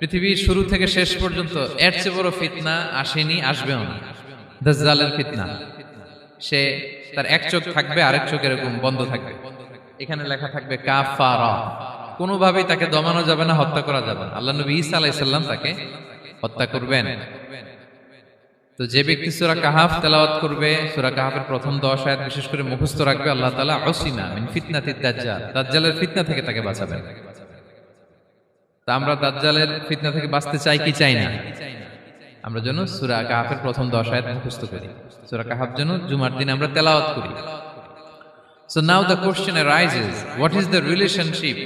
পৃথিবীর শুরু থেকে শেষ পর্যন্ত এর চেয়ে বড় ফিতনা আসেনি, আসবেও না। দাজ্জালের ফিতনা। সে তার এক চোখ থাকবে, আরেক চোখ এরকম বন্ধ থাকবে। এখানে লেখা থাকবে, কাফারা। কোনোভাবেই তাকে দমানো যাবে না, হত্যা করা যাবে না। আল্লাহ নবী ঈসা আলাইসাল্লাম তাকে হত্যা করবেন। তো যে ব্যক্তি সুরা কাহাফ তেলাওয়াত করবে, সুরা কাহাফের প্রথম দশ আয়াত বিশেষ করে মুখস্থ রাখবে, আল্লাহ তাআলা অসিমা মিন ফিতনাতি দাজ্জাল। দাজ্জালের ফিতনা থেকে তাকে বাঁচাবেন। তা আমরা দাজ্জালের ফিতনা থেকে বাঁচতে চাই কি চাই না? আমরা যেন সুরা কাহাফের প্রথম দশ আয়াত মুখস্থ করি। সুরা কাহাফ যেন জুমার দিন আমরা তেলাওয়াত করি। So now the question arises, what is the relationship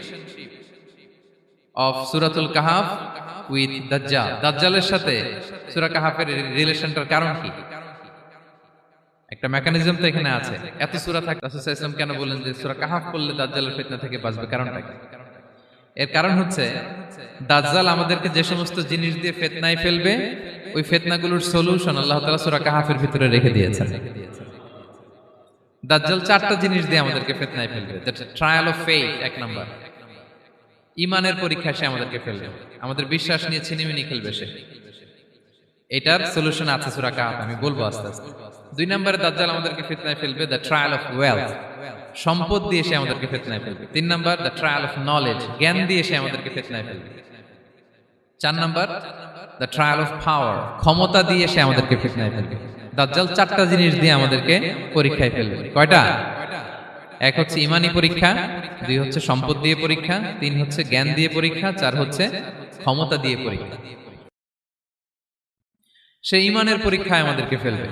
of Suratul Kahf with Dajjal? দাজ্জালের সাথে সূরা কাহাফের রিলেশনটার কারণ কি? একটা মেকানিজম তো এখানে আছে। এত সূরা থাকে রাসূল কেন বললেন যে সূরা কাহাফ পড়লে দাজ্জালের ফিতনা থেকে বাঁচবে? কারণটা এর কারণ হচ্ছে দাজ্জাল আমাদেরকে যে সমস্ত জিনিস দিয়ে ফেতনায় ফেলবে, ওই ফেতনাগুলোর সলিউশন আল্লাহ তাআলা সূরা কাহাফের ভিতরে রেখে দিয়েছেন। দাজ্জাল চারটা জিনিস দিয়ে আমাদেরকে ফেতনায় ফেলবে ট্রায়াল অফ ফেইথ এক নাম্বার। ইমানের পরীক্ষা সে আমাদেরকে ফেলবে, আমাদের বিশ্বাস নিয়ে ছিনিমিনি খেলবে সে। এটার সলিউশন আছে সূরা কাহাফ, আমি বলব আস্তে আস্তে। দুই নম্বরে দাজ্জাল আমাদেরকে ফিতনায় ফেলবে, দ্য ট্রায়াল অফ ওয়েলথ সম্পদ দিয়ে সে আমাদেরকে ফিতনায় ফেলবে। তিন number, the trial of knowledge জ্ঞান দিয়ে সে আমাদেরকে ফিতনায় ফেলবে। চার number the trial of power ক্ষমতা দিয়ে সে আমাদেরকে ফিতনায় ফেলবে। দাজ্জাল চারটা জিনিস দিয়ে আমাদেরকে পরীক্ষায় ফেলবে। কয়টা? এক হচ্ছে ইমানি পরীক্ষা, দুই হচ্ছে সম্পদ দিয়ে পরীক্ষা, তিন হচ্ছে জ্ঞান দিয়ে পরীক্ষা, চার হচ্ছে ক্ষমতা দিয়ে পরীক্ষা। সে ইমানের পরীক্ষায় আমাদেরকে ফেলবে।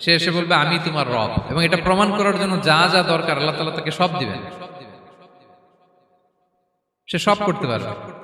সে এসে বলবে, আমি তোমার রব। এবং এটা প্রমাণ করার জন্য যা যা দরকার, আল্লাহ তালা তাকে সব দিবেন। সে সব করতে পারবে।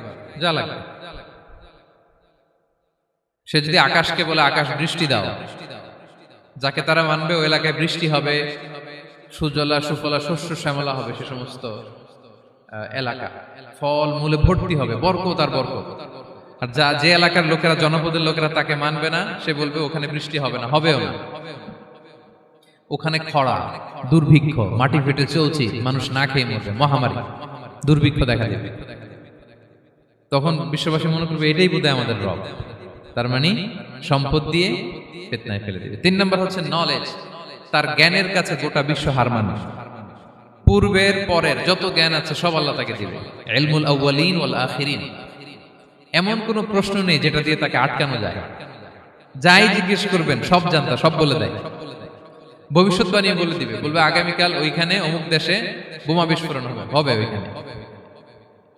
যা লাগবে সে যদি আকাশকে বলে, আকাশ, বৃষ্টি দাও। যাকে তারা মানবে, ওই এলাকায় বৃষ্টি হবে, সুজলা, সুফলা, শস্য, শ্যামলা হবে সে সমস্ত এলাকা। ফল, মূলে ভর্তি হবে, বরকত আর বরকত। আর যা, যে এলাকার লোকেরা, জনপদের লোকেরা তাকে মানবে না, সে বলবে, ওখানে বৃষ্টি হবে না, হবেও না। ওখানে খরা, দুর্ভিক্ষ, মাটি ফেটে চলছি, মানুষ না খেয়ে মরবে, মহামারী, দুর্ভিক্ষ দেখা দেবে। তখন বিশ্ববাসী মনে করবে এটাই বোধহয় আমাদের রব। তার মানে সম্পদ দিয়ে ফেতনায় ফেলে দেবে। তিন নম্বর হচ্ছে নলেজ তার জ্ঞানের কাছে গোটা বিশ্ব হার মানে। পূর্বের পরের যত জ্ঞান আছে, সব আল্লাহ তাকে দিবে। এলমুল আউ্বালিন ওয়াল আখিরিন। এমন কোন প্রশ্ন নেই যেটা দিয়ে তাকে আটকানো যায়। যাই জিজ্ঞেস করবেন, সব জানতা, সব বলে দেয়। ভবিষ্যৎবাণী বলে দিবে। বলবে, আগামীকাল ওইখানে অমুক দেশে বোমা বিস্ফোরণ হবে। হবে ওইখানে।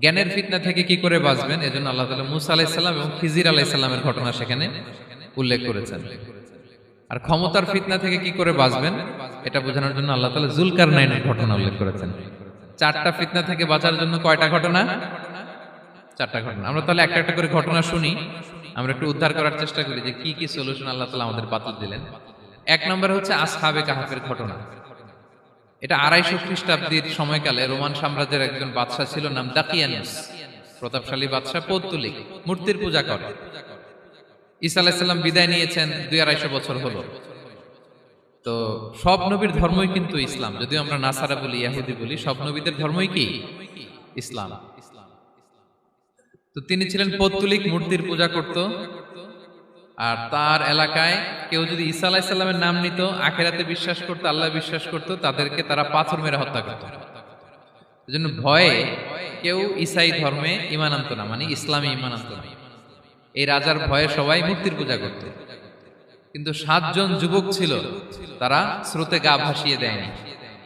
জ্ঞানের ফিতনা থেকে কি করে বাঁচবেন? এজন্য আল্লাহ তাআলা মুসা আলাইসাল্লাম এবং খিজির আলাইহিসসালামের ঘটনা সেখানে উল্লেখ করেছেন। আর ক্ষমতার ফিতনা থেকে কি করে বাঁচবেন? এটা বোঝানোর জন্য আল্লাহ তাআলা জুলকার নাইনের ঘটনা উল্লেখ করেছেন। চারটা ফিতনা থেকে বাঁচার জন্য কয়টা ঘটনা? চারটা ঘটনা। আমরা তাহলে একটা একটা করে ঘটনা শুনি। আমরা একটু উদ্ধার করার চেষ্টা করি যে কি কি সলিউশন আল্লাহ তাআলা আমাদের বাতিল দিলেন। এক নম্বর হচ্ছে আসহাবে কাহাফের ঘটনা। এটা আড়াইশো খ্রিস্টাব্দীর সময়কালে রোমান সাম্রাজ্যের একজন বাদশাহ ছিল নাম দাকিয়ানুস। প্রতাপশালী বাদশাহ পৌত্তলিক মূর্তির পূজা করে। ঈসা আলাহিসাল্লাম বিদায় নিয়েছেন দুই আড়াইশো বছর হলো। তো সব নবীর ধর্মই কিন্তু ইসলাম। যদিও আমরা নাসারা বলি ইয়াহুদি বলি সব নবীদের ধর্মই কি? ইসলাম। তো তিনি ছিলেন পৌত্তলিক মূর্তির পূজা করত। আর তার এলাকায় কেউ যদি ঈসা আলাইসাল্লামের নাম নিত, আখেরাতে বিশ্বাস করতো, আল্লাহ বিশ্বাস করতো, তাদেরকে তারা পাথর মেরে হত্যা করত। এজন্য ভয়ে কেউ ইসাই ধর্মে ইমান আনত না মানে ইসলামে ইমান আনত না। এই রাজার ভয়ে সবাই মূর্তির পূজা করত। কিন্তু সাতজন যুবক ছিল, তারা স্রোতে গা ভাসিয়ে দেয়নি।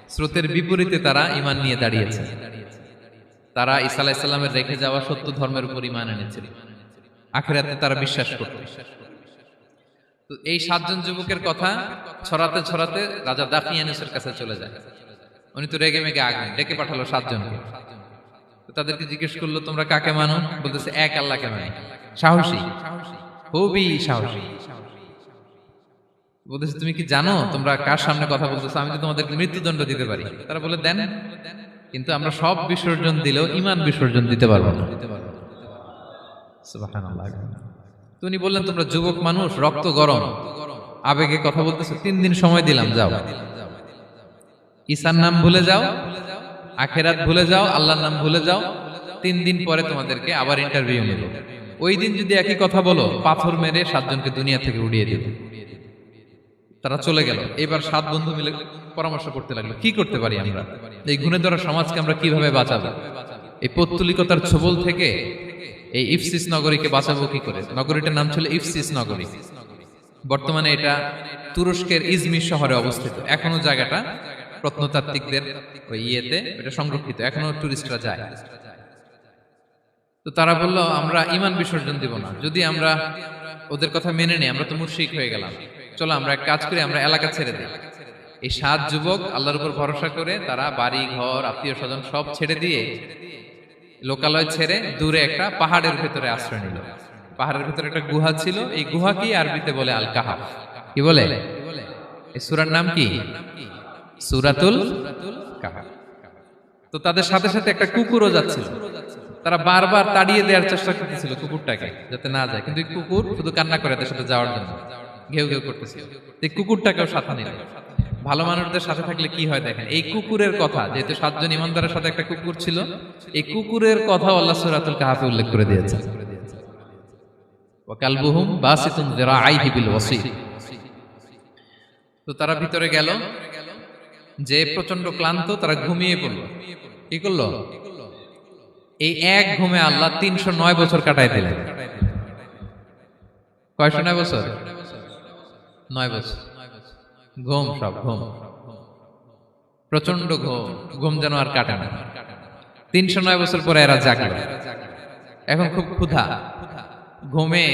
স্রোতের বিপরীতে তারা ইমান নিয়ে দাঁড়িয়েছে। তারা ঈসা আলাইসাল্লামের রেখে যাওয়া সত্য ধর্মের উপর ইমান এনেছিল। আখেরাতে তারা বিশ্বাস করত। তো এই সাতজন যুবকের কথা ছড়াতে ছড়াতে রাজা দাফিয়ানুসের কাছে চলে যায়। উনি তো রেগে মেগে আগে ডেকে পাঠালো সাতজনকে। তো তাদেরকে জিজ্ঞেস করল, তোমরা কাকে মানো? বলতেছে, এক আল্লাহকে মানে। সাহসী। খুবই সাহসী। বলতেছে, তুমি কি জানো তোমরা কার সামনে কথা বলতেছো? আমি তো তোমাদেরকে মৃত্যুদণ্ড দিতে পারি। তারা বলে, দেন, কিন্তু আমরা সব বিসর্জন দিলেও ইমান বিসর্জন দিতে পারব না। সুবহানাল্লাহ। তো উনি বললেন, তোমরা যুবক মানুষ, রক্ত গরম। আবেগে কথা বলতেছো, তিন দিন সময় দিলাম, যাও। ঈসার নাম ভুলে যাও, আখেরাত ভুলে যাও, আল্লাহর নাম ভুলে যাও। তিন দিন পরে তোমাদেরকে আবার ইন্টারভিউ নেব। ওই দিন যদি একই কথা বলো, পাথর মেরে সাতজনকে দুনিয়া থেকে উড়িয়ে দেব। তারা চলে গেল। এবার সাত বন্ধু মিলে পরামর্শ করতে লাগল, কি করতে পারি আমরা? এই গুণে ধরা সমাজকে আমরা কীভাবে বাঁচাবো? এই পৌত্তলিকতার ছবল থেকে এই ইফসিস নগরীকে বাঁচাবো কি করে? নগরীটার নাম ছিল ইফসিস নগরী। বর্তমানে এটা তুরস্কের ইজমির শহরে অবস্থিত। এখনও জায়গাটা প্রত্নতাত্ত্বিকদের ওই ইয়েতে এটা সংরক্ষিত। এখনও টুরিস্টরা যায়। তো তারা বলল, আমরা ইমান বিসর্জন দিব না। যদি আমরা ওদের কথা মেনে নিই, আমরা তো মুশরিক হয়ে গেলাম। চলো আমরা এক কাজ করি, আমরা এলাকা ছেড়ে দিই। এই সাত যুবক আল্লাহর উপর ভরসা করে তারা বাড়ি, ঘর, আত্মীয় স্বজন সব ছেড়ে দিয়ে লোকালয় ছেড়ে দূরে একটা পাহাড়ের ভেতরে আশ্রয় নিল। পাহাড়ের ভেতরে একটা গুহা ছিল। এই গুহাকেই আরবিতে বলে আল কাহাফ কি বলে? এই সুরার নাম কি? সুরাতুল কাহাফ। তো তাদের সাথে সাথে একটা কুকুরও যাচ্ছিল। তারা বারবার তাড়িয়ে দেওয়ার চেষ্টা করতেছিল কুকুরটাকে, যাতে না যায়। কিন্তু কুকুর শুধু কান্না করে তাদের সাথে যাওয়ার জন্য। ঘেউ ঘেউ করতেছিল। কুকুরটাকেও সাথে নিল। ভালো মানুষদের সাথে থাকলে কি হয় দেখেন? এই কুকুরের কথা, যেহেতু সাতজন ইমানদারের সাথে একটা কুকুর ছিল, এই কুকুরের কথা আল্লাহ সুরাতুল কাহাফে উল্লেখ করে দিয়েছে। ওয়াকালবুহুম বাসিতুন যিরাআইহি বিল ওয়াসি তো তারা ভিতরে গেল, যে প্রচণ্ড ক্লান্ত, তারা ঘুমিয়ে পড়ল। কি করল? এই এক ঘুমে আল্লাহ তিনশো নয় বছর কাটাই দিলেন। কয়শো নয় বছর? নয় বছর। ঘুম সব, ঘুম। প্রচণ্ড ঘুম ঘুম যেন আর কাটে না। তিনশো নয় বছর পরে এরা জাগলো। এখন খুব ক্ষুধা। ঘুমে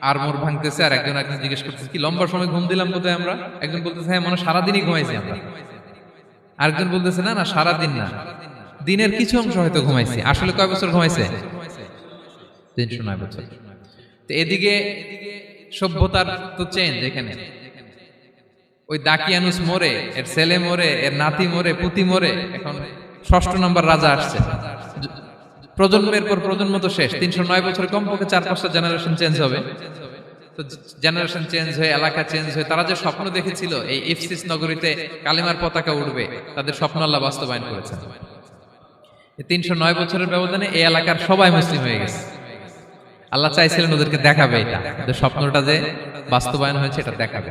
আর মোর ভাঙতেছে আর একজন একজন জিজ্ঞেস করতেছে, কি লম্বা সময় ঘুম দিলাম কোথায় আমরা? একজন বলতেছে হ্যাঁ মনে সারাদিনই ঘুমাইছি আমরা। আরেকজন বলতেছে, না না, সারাদিন না। দিনের কিছু অংশ হয়তো ঘুমাইছি। আসলে কয় বছর ঘুমাইছে? তিনশো নয় বছর। তো এদিকে সভ্যতার তো চেঞ্জ এখানে। ওই দাকিয়ানুস মরে, এর ছেলে মোরে, এর নাতি মোরে, পুতি মোরে, এখন ষষ্ঠ নম্বর রাজা আসছে। প্রজন্মের পর প্রজন্ম তো শেষ, তিনশো নয় বছর কমপক্ষে চার পাঁচটা জেনারেশন চেঞ্জ হবে। জেনারেশন চেঞ্জ হয়ে, এলাকা চেঞ্জ হয়ে, তারা যে স্বপ্ন দেখেছিল, এই ইফসিস নগরীতে কালিমার পতাকা উঠবে তাদের স্বপ্ন আল্লাহ বাস্তবায়ন করেছেন। তিনশো নয় বছরের ব্যবধানে এই এলাকার সবাই মুসলিম হয়ে গেছে। আল্লাহ চাইছিলেন ওদেরকে দেখাবে এটা স্বপ্নটা যে বাস্তবায়ন হয়েছে, এটা দেখাবে।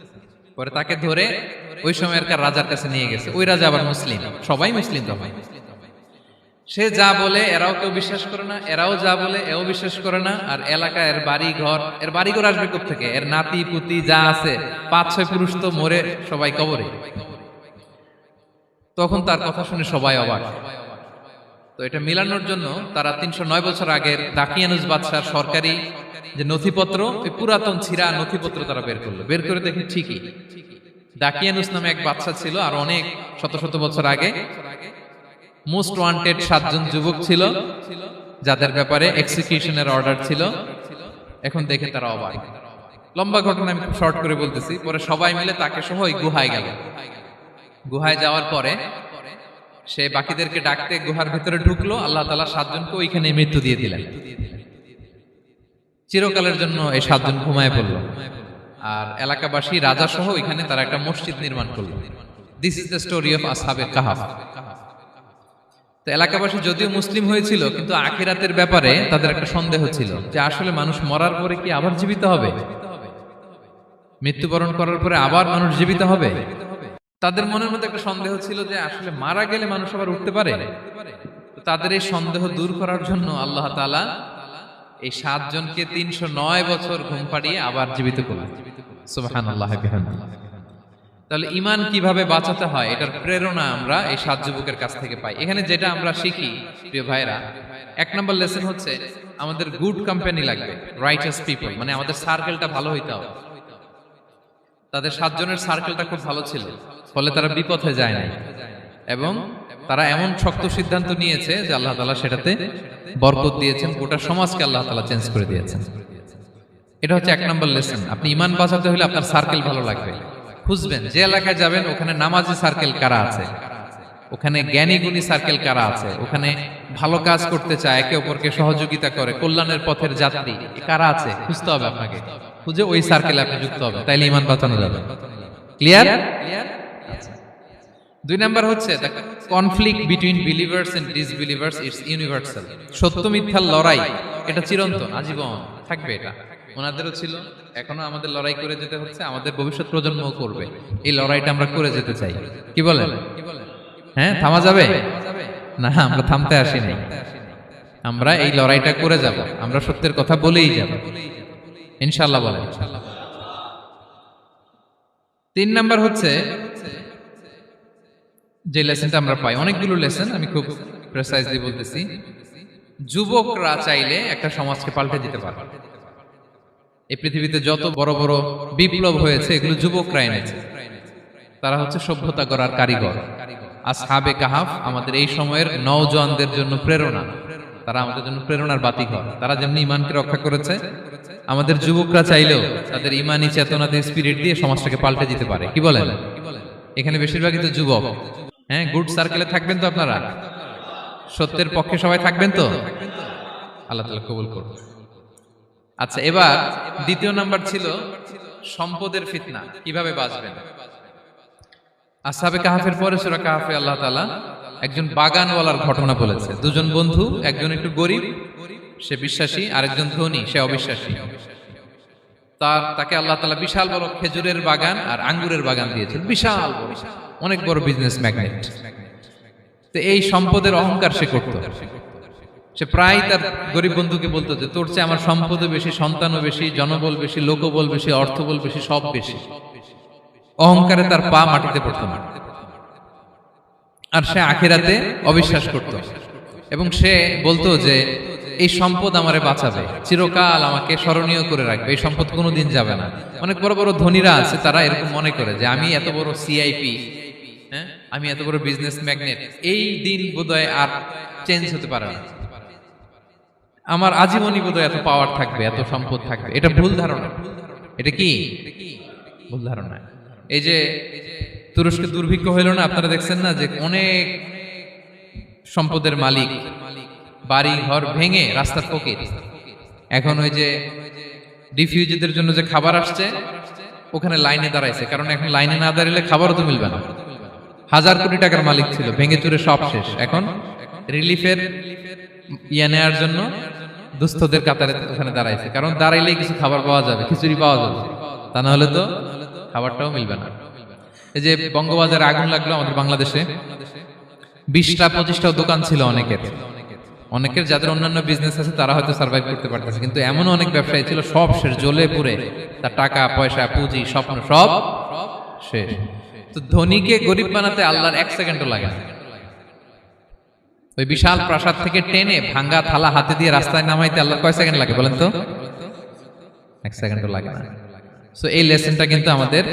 পরে তাকে ধরে ওই সময়কার রাজার কাছে নিয়ে গেছে। ওই রাজা আবার মুসলিম। সবাই মুসলিম তখন। সে যা বলে, এরাও কেউ বিশ্বাস করে না, এরাও যা বলে, এও বিশ্বাস করে না। আর এলাকা এর বাড়ি ঘর এর বাড়ি ঘর আসবে থেকে এর নাতি, পুতি যা আছে, পাঁচ, ছয় পুরুষ তো মরে সবাই কবরে। তখন তার কথা শুনে সবাই অবাক। তো এটা মিলানোর জন্য তারা তিনশো নয় বছর আগের দাকিয়ানুস বাদশার সরকারি যে নথিপত্র পুরাতন ছিঁড়া নথিপত্র তারা বের করল। বের করে দেখে ঠিকই। দাকিয়ানুস নামে এক বাচ্চা ছিল আর অনেক শত শত বছর আগে মোস্ট ওয়ান্টেড সাতজন যুবক ছিল, যাদের ব্যাপারে এক্সিকিউশনের অর্ডার ছিল। এখন দেখে তারা অবাক। লম্বা ঘটনা আমি শর্ট করে বলতেছি। পরে সবাই মিলে তাকে সহ ওই গুহায় গেল। গুহায় যাওয়ার পরে সে বাকিদেরকে ডাকতে গুহার ভিতরে ঢুকলো, আল্লাহ তালা সাতজনকে ওইখানে মৃত্যু দিয়ে দিলেন। চিরকালের জন্য এই সাতজন ঘুমায় পড়ল। আর এলাকাবাসী রাজা সহ ওইখানে তারা একটা মসজিদ নির্মাণ করল। This is the story of আসহাবের কাহাফ। তো এলাকাবাসী যদিও মুসলিম হয়েছিল, কিন্তু আখিরাতের ব্যাপারে তাদের একটা সন্দেহ ছিল যে আসলে মানুষ মরার পরে কি আবার জীবিত হবে? মৃত্যুবরণ করার পরে আবার মানুষ জীবিত হবে? তাদের মনের মধ্যে একটা সন্দেহ ছিল যে আসলে মারা গেলে মানুষ আবার উঠতে পারে। তাদের এই সন্দেহ দূর করার জন্য আল্লাহ তালা এই সাতজনকে তিনশো নয় বছর ঘুম পাড়িয়ে আবার জীবিত করলেন। তাহলে ইমান কীভাবে বাঁচাতে হয়, এটার প্রেরণা আমরা এই সাত যুবকের কাছ থেকে পাই। এখানে যেটা আমরা শিখি, প্রিয় ভাইরা এক নম্বর লেসন হচ্ছে আমাদের গুড কোম্পানি লাগবে রাইটার্স পিপল মানে আমাদের সার্কেলটা ভালো হইতে হবে। তাদের সাতজনের সার্কেলটা খুব ভালো ছিল। ফলে তারা বিপথে যায় নাই। এবং তারা এমন শক্ত সিদ্ধান্ত নিয়েছে যে আল্লাহ তালা সেটাতে বরকত দিয়েছেন, গোটা সমাজকে আল্লাহ তালা চেঞ্জ করে দিয়েছেন। এটা হচ্ছে এক নম্বর লেসন আপনি ইমান বাঁচাতে হলে আপনার সার্কেল ভালো লাগবে। খুঁজবেন যে এলাকায় যাবেন, ওখানে নামাজি সার্কেল কারা আছে? ওখানে জ্ঞানী গুণী সার্কেল কারা আছে? ওখানে ভালো কাজ করতে চায়, একে অপরকে সহযোগিতা করে, কল্যাণের পথের যাত্রী কারা আছে? খুঁজতে হবে আপনাকে। খুঁজে ওই সার্কেলে আপনি যুক্ত হবে তাইলে ইমান বাঁচানো যাবে। ক্লিয়ার দুই নাম্বার হচ্ছে conflict between believers and disbelievers it's universal সত্য মিথ্যার লড়াই, এটা চিরন্তন, আজীবন থাকবে এটা। ওনাদেরও ছিল, এখনও আমাদের লড়াই করে যেতে হচ্ছে, আমাদের ভবিষ্যৎ প্রজন্মও করবে। এই লড়াইটা আমরা করে যেতে চাই। কি বলেন? হ্যাঁ থামা যাবে? না, আমরা থামতে আসিনি। আমরা এই লড়াইটা করে যাব, আমরা সত্যের কথা বলেই যাব। ইনশাল্লাহ বলেন। তিন নাম্বার হচ্ছে যে লেসনটা আমরা পাই, অনেকগুলো লেসন আমি খুব প্রেসাইজলি বলতেছি। যুবকরা চাইলে একটা সমাজকে পাল্টে দিতে পারে। এই পৃথিবীতে যত বড় বড় বিপ্লব হয়েছে, এগুলো যুবকরা এনেছে। তারা হচ্ছে সভ্যতা করার কারিগর। আর আসহাবে কাহাফ আমাদের এই সময়ের নওজোয়ানদের জন্য প্রেরণা। তারা আমাদের জন্য প্রেরণার বাতিঘর। তারা যেমনি ইমানকে রক্ষা করেছে, আমাদের যুবকরা চাইলেও তাদের ইমানি চেতনা দিয়ে স্পিরিট দিয়ে সমাজটাকে পাল্টে দিতে পারে। কি বলেন? এখানে বেশিরভাগই তো যুবক। হ্যাঁ গুড সার্কেলে থাকবেন তো আপনারা? সত্যের পক্ষে সবাই থাকবেন তো? আল্লাহ তালা কবুল করুন। আচ্ছা এবার দ্বিতীয় নাম্বার ছিল সম্পদের ফিতনা। কীভাবে বাঁচবেন? আসাবে কাহাফের পরে সুরা কাহাফে আল্লাহ তালা একজন বাগানওয়ালার ঘটনা বলেছে। দুজন বন্ধু একজন একটু গরিব সে বিশ্বাসী আরেকজন ধনী সে অবিশ্বাসী। তার তাকে আল্লাহ তালা বিশাল বড় খেজুরের বাগান আর আঙ্গুরের বাগান দিয়েছেন। বিশাল বড়। অনেক বড় বিজনেস ম্যাগনেট তো এই সম্পদের অহংকার সে করত। সে প্রায় তার গরিব বন্ধুকে বলতো যে, তোর চেয়ে আমার সম্পদও বেশি, সন্তানও বেশি, জনবল বেশি লোকবল বেশি অর্থবল বেশি, সব বেশি। অহংকারে তার পা মাটিতে পড়তো। না আর সে আখেরাতে অবিশ্বাস করত। এবং সে বলতো যে, এই সম্পদ আমারে বাঁচাবে, চিরকাল আমাকে স্মরণীয় করে রাখবে, এই সম্পদ কোনোদিন যাবে না। অনেক বড় বড় ধনীরা আছে, তারা এরকম মনে করে যে, আমি এত বড় সিআইপি আমি এত বড় বিজনেস ম্যাগনেট এই দিন বোধহয় আর চেঞ্জ হতে পারে না। আমার আজীবনী বোধহয় এত পাওয়ার থাকবে, এত সম্পদ থাকবে। এটা ভুল ধারণা। এটা কি? ভুল ধারণা। এই যে তুরস্কে দুর্ভিক্ষ হইল না, আপনারা দেখছেন না যে অনেক সম্পদের মালিক বাড়ি ঘর ভেঙে রাস্তার ফকির। এখন ওই যে ডিফিউজিদের জন্য যে খাবার আসছে, ওখানে লাইনে দাঁড়াইছে। কারণ এখন লাইনে না দাঁড়ালে খাবারও তো মিলবে না। হাজার কোটি টাকার মালিক ছিল, ভেঙে চুরে সব শেষ। এখন রিলিফের ইয়ে নেওয়ার জন্য দুস্থদের কাতারে ওখানে দাঁড়াইছে। কারণ দাঁড়াইলেই কিছু খাবার পাওয়া যাবে, খিচুড়ি পাওয়া যাবে। তা না হলে তো খাবারটাও মিলবে না। এই যে বঙ্গবাজারে আগুন লাগল আমাদের বাংলাদেশে, বিশটা পঁচিশটা দোকান ছিল অনেকের। অনেকের যাদের অন্যান্য বিজনেস আছে, তারা হয়তো সার্ভাইভ করতে পারতেছে। কিন্তু এমন অনেক ব্যবসায়ী ছিল, সব শেষ, জ্বলে পুড়ে। তার টাকা, পয়সা, পুঁজি, স্বপ্ন সব শেষ। তো ধনীকে গরিব বানাতে আল্লাহর এক সেকেন্ডও লাগে না। ওই বিশাল প্রাসাদ থেকে টেনে ভাঙ্গা থালা হাতে দিয়ে রাস্তায় নামাইতে আল্লাহ কয় সেকেন্ড লাগে বলেন তো? এক সেকেন্ডও লাগে না। সো এই লেসনটা কিন্তু আমাদের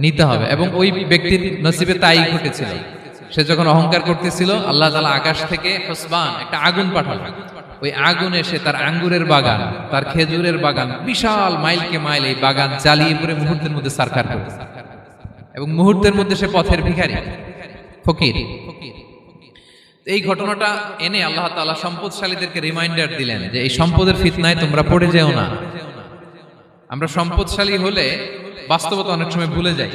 নিতে হবে। এবং ওই ব্যক্তির নসিবে তাই ঘটেছিল। সে যখন অহংকার করতেছিল, আল্লাহ তালা আকাশ থেকে হসবান, একটা আগুন পাঠালো। ওই আগুন এসে তার আঙ্গুরের বাগান, তার খেজুরের বাগান, বিশাল মাইলকে মাইল এই বাগান জ্বালিয়ে পরে মুহূর্তের মধ্যে সারকার করে এবং মুহূর্তের মধ্যে সে পথের ভিখারি, ফকির। এই ঘটনাটা এনে আল্লাহ তালা সম্পদশালীদেরকে রিমাইন্ডার দিলেন যে এই সম্পদের ফিতনায় তোমরা পড়ে যেও না। আমরা সম্পদশালী হলে বাস্তবতা অনেক সময় ভুলে যাই।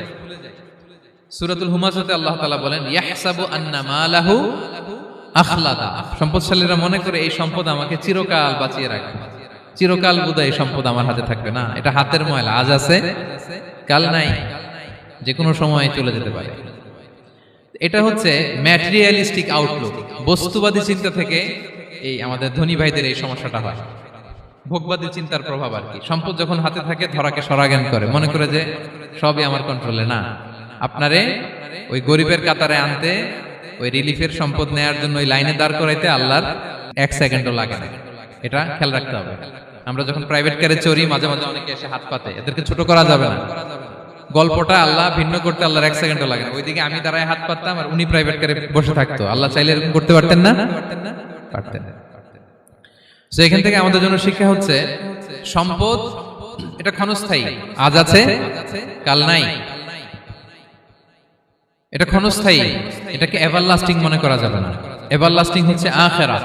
সূরাতুল আল্লাহ তাআলা বলেন আন্না মালাহু আখলাদা। সম্পদশালীরা মনে করে এই সম্পদ আমাকে চিরকাল বাঁচিয়ে রাখবে চিরকাল বোধহয় এই সম্পদ আমার হাতে থাকবে না। এটা হাতের ময়লা, আজ আছে, কাল নাই। যে কোনো সময় চলে যেতে পারে। এটা হচ্ছে ম্যাটেরিয়ালিস্টিক আউটলুক বস্তুবাদী চিন্তা থেকে এই আমাদের ধনী ভাইদের এই সমস্যাটা হয়। ভোগবাদী চিন্তার প্রভাব আর কি। সম্পদ যখন হাতে থাকে ধরাকে সরাজ্ঞান করে। মনে করে যে সবই আমার কন্ট্রোলে না আপনারে ওই গরিবের কাতারে আনতে ওই রিলিফের সম্পদ নেয়ার জন্য ওই লাইনে দাঁড় করাইতে আল্লাহর এক সেকেন্ডও লাগে না। এটা খেয়াল রাখতে হবে। আমরা যখন প্রাইভেট কারে চড়ি মাঝে মাঝে অনেকে এসে হাত পাতে। এদেরকে ছোট করা যাবে না। গল্পটা আল্লাহ ভিন্ন করতে আল্লাহর এক সেকেন্ডও লাগে না। ওইদিকে আমি দাঁড়ায় হাত পাততাম আর উনি প্রাইভেট কারে বসে থাকতো। আল্লাহ চাইলে এরকম করতে পারতেন না? পারতেন। তো এখান থেকে আমাদের জন্য শিক্ষা হচ্ছে, সম্পদ, এটা ক্ষণস্থায়ী। আজ আছে, কাল নাই। এটা ক্ষণস্থায়ী। এটাকে এভারলাস্টিং মনে করা যাবে না। এভারলাস্টিং হচ্ছে আখেরা।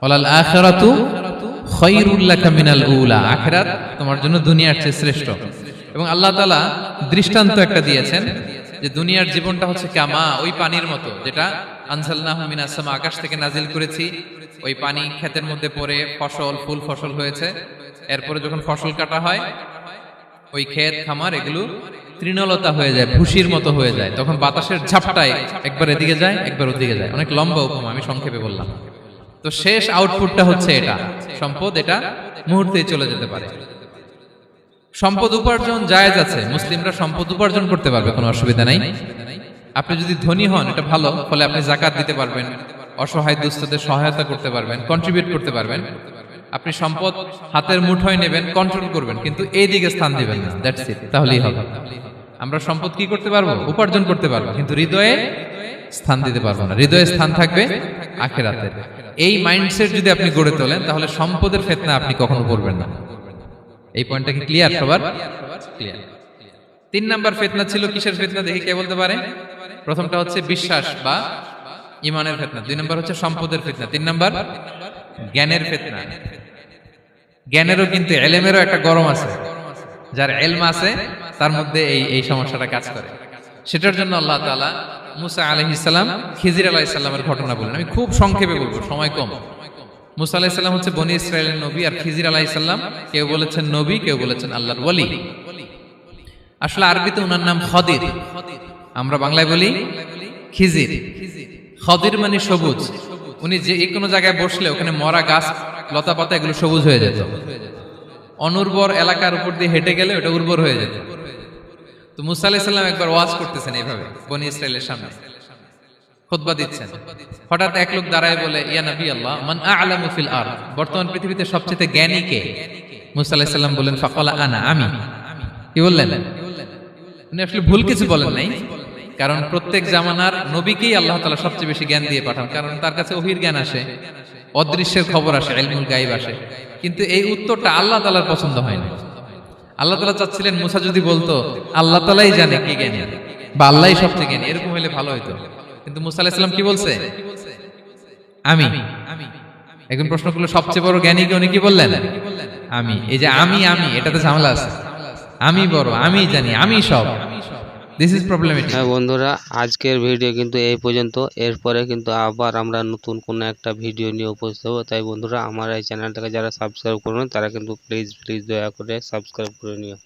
ওয়ালাল আখিরাতু খায়রুল লাকা মিনাল উলা। আখিরাত তোমার জন্য দুনিয়ার চেয়ে শ্রেষ্ঠ। এবং আল্লাহ তালা দৃষ্টান্ত একটা দিয়েছেন যে দুনিয়ার জীবনটা হচ্ছে কামা ওই পানির মতো যেটা আনসালনাহু মিনাস সামা আকাশ থেকে নাজিল করেছি। ওই পানি ক্ষেতের মধ্যে পড়ে ফসল ফুল ফসল হয়েছে। এরপরে যখন ফসল কাটা হয় ওই ক্ষেত খামার এগুলো তৃণলতা হয়ে যায় ভুসির মতো হয়ে যায়। তখন বাতাসের ঝাপটায় একবার এদিকে যায় একবার ওদিকে যায়। অনেক লম্বা উপমা আমি সংক্ষেপে বললাম। তো শেষ আউটপুটটা হচ্ছে এটা। সম্পদ এটা মুহূর্তেই চলে যেতে পারে। সম্পদ উপার্জন জায়েজ আছে, মুসলিমরা সম্পদ উপার্জন করতে পারবে, কোনো অসুবিধা নাই। আপনি যদি ধনী হন, এটা ভালো, ফলে আপনি জাকাত দিতে পারবেন, অসহায় দুস্থদের সহায়তা করতে পারবেন কন্ট্রিবিউট করতে পারবেন। আপনি সম্পদ হাতের মুঠোয় নেবেন কন্ট্রোল করবেন, কিন্তু এই দিকে স্থান দিবেন না দ্যাটস ইট তাহলেই হবে। আমরা সম্পদ কি করতে পারব? উপার্জন করতে পারব, কিন্তু হৃদয়ে স্থান দিতে পারব না। হৃদয়ে স্থান থাকবে আখেরাতে। এই মাইন্ডসেট যদি আপনি গড়ে তোলেন, তাহলে সম্পদের ফেতনা আপনি কখনো করবেন না। এই পয়েন্টটা কি ক্লিয়ার সবার ক্লিয়ার তিন নাম্বার ফেতনা ছিল কিসের ফেতনা দেখি কে বলতে পারে? প্রথমটা হচ্ছে বিশ্বাস বা ইমানের ফেতনা। দুই নাম্বার হচ্ছে সম্পদের ফেতনা। তিন নাম্বার, জ্ঞানের ফেতনা। জ্ঞানেরও কিন্তু এলেমেরও একটা গরম আছে। যার এলম আছে, তার মধ্যে এই এই সমস্যাটা কাজ করে। সেটার জন্য আল্লাহ তাআলা মুসা আলাইহিসসালাম খিজির আলাহিসাল্লামের ঘটনা বলেন আমি খুব সংক্ষেপে বলব, সময় কম। মুসা আলাইহিসসালাম হচ্ছে বনি ইসরায়েলের নবী আর খিজির আলাইহিসসালাম কেউ বলেছেন নবী, কেউ বলেছেন আল্লাহর ওলি আসলে আরবিতে ওনার নাম খদির। আমরা বাংলায় বলি খিজির। খদির মানে সবুজ। উনি যে কোনো জায়গায় বসলে ওখানে মরা গাছ, লতা পাতা, এগুলো সবুজ হয়ে যেত। অনুর্বর এলাকার উপর দিয়ে হেঁটে গেলে ওটা উর্বর হয়ে যেত। তো মুসা আলাইসাল্লাম একবার ওয়াজ করতেছেন এইভাবে, বনি ইসরায়েলের সামনে। দিচ্ছেন। হঠাৎ এক লোক দাঁড়ায় বলে, ইয়া নবী আল্লাহ মান আরদ? বর্তমান পৃথিবীতে সবচেয়ে জ্ঞানী কে? বলেন আনা, আমি। কি বললেন? উনি আসলে ভুল কিছু বলেন নাই, কারণ প্রত্যেক জামানার নবীকেই আল্লাহ তাআলা সবচেয়ে বেশি জ্ঞান দিয়ে পাঠান, কারণ তার কাছে ওহির জ্ঞান আসে, অদৃশ্যের খবর আসে এলমুল গাইব আসে। কিন্তু এই উত্তরটা আল্লাহ তালার পছন্দ হয় না আল্লাহ তালা চাচ্ছিলেন মুসা যদি বলতো, আল্লাহ তালাই জানে কে জ্ঞানী বা আল্লাহই সবচেয়ে জ্ঞানী। এরকম হলে ভালো হতো কিন্তু মুসা আলাহিসাল্লাম কি বলছে? আমি। একজন প্রশ্ন করল সবচেয়ে বড় জ্ঞানী উনি কি বললেন? আমি। এই যে আমি আমি এটাতে ঝামেলা আছে। আমি বড় আমি জানি আমি সব। দিস ইজ প্রবলেমেটিক হ্যাঁ বন্ধুরা আজকের ভিডিও কিন্তু এই পর্যন্ত। এরপরে কিন্তু আবার আমরা নতুন কোনো একটা ভিডিও নিয়ে উপস্থিত হব। তাই বন্ধুরা আমার এই চ্যানেলটাকে যারা সাবস্ক্রাইব করবেন তারা কিন্তু প্লিজ প্লিজ দয়া করে সাবস্ক্রাইব করে নিও।